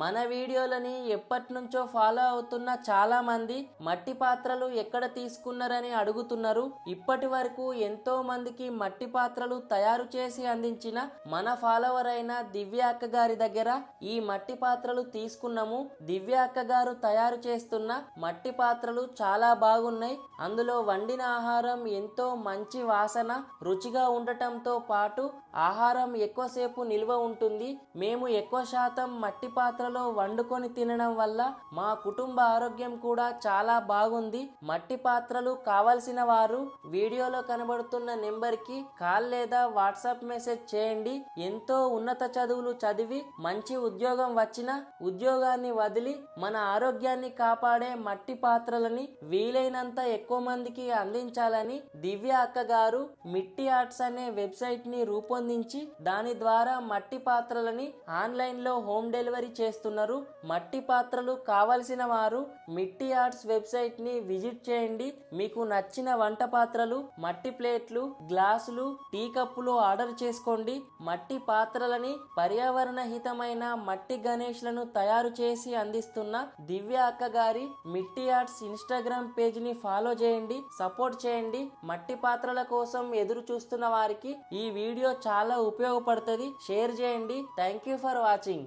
మన వీడియోలని ఎప్పటి నుంచో ఫాలో అవుతున్న చాలా మంది మట్టి పాత్రలు ఎక్కడ తీసుకున్నారని అడుగుతున్నారు. ఇప్పటి వరకు ఎంతో మందికి మట్టి పాత్రలు తయారు చేసి అందించిన మన ఫాలోవర్ అయిన దివ్య అక్క గారి దగ్గర ఈ మట్టి పాత్రలు తీసుకున్నాము. దివ్య అక్క గారు తయారు చేస్తున్న మట్టి పాత్రలు చాలా బాగున్నాయి. అందులో వండిన ఆహారం ఎంతో మంచి వాసన రుచిగా ఉండటంతో పాటు ఆహారం ఎక్కువసేపు నిల్వ ఉంటుంది. మేము ఎక్కువ శాతం మట్టి పాత్ర పాత్రలో వండుకొని తినడం వల్ల మా కుటుంబ ఆరోగ్యం కూడా చాలా బాగుంది. మట్టి పాత్రలు కావలసిన వారు వీడియోలో కనబడుతున్న నెంబర్కి కాల్ లేదా వాట్సాప్ మెసేజ్ చేయండి. ఎంతో ఉన్నత చదువులు చదివి మంచి ఉద్యోగం వచ్చిన ఉద్యోగాన్ని వదిలి మన ఆరోగ్యాన్ని కాపాడే మట్టి పాత్రలని వీలైనంత ఎక్కువ మందికి అందించాలని దివ్య అక్క గారు మిట్టి ఆర్ట్స్ అనే వెబ్సైట్ని రూపొందించి దాని ద్వారా మట్టి పాత్రలని ఆన్లైన్లో హోమ్ డెలివరీ చేస్తున్నారు. మట్టి పాత్రలు కావలసిన వారు మిట్టి ఆర్ట్స్ వెబ్సైట్ని విజిట్ చేయండి. మీకు నచ్చిన వంట పాత్రలు మట్టి ప్లేట్లు గ్లాసులు టీ కప్పులు ఆర్డర్ చేసుకోండి. మట్టి పాత్రలని పర్యావరణ హితమైన మట్టి గణేష్లను తయారు చేసి అందిస్తున్న దివ్య అక్క గారి మిట్టి ఆర్ట్స్ ఇన్స్టాగ్రామ్ పేజ్ని ఫాలో చేయండి సపోర్ట్ చేయండి. మట్టి పాత్రల కోసం ఎదురు చూస్తున్న వారికి ఈ వీడియో చాలా ఉపయోగపడుతుంది. షేర్ చేయండి. Thank you for watching.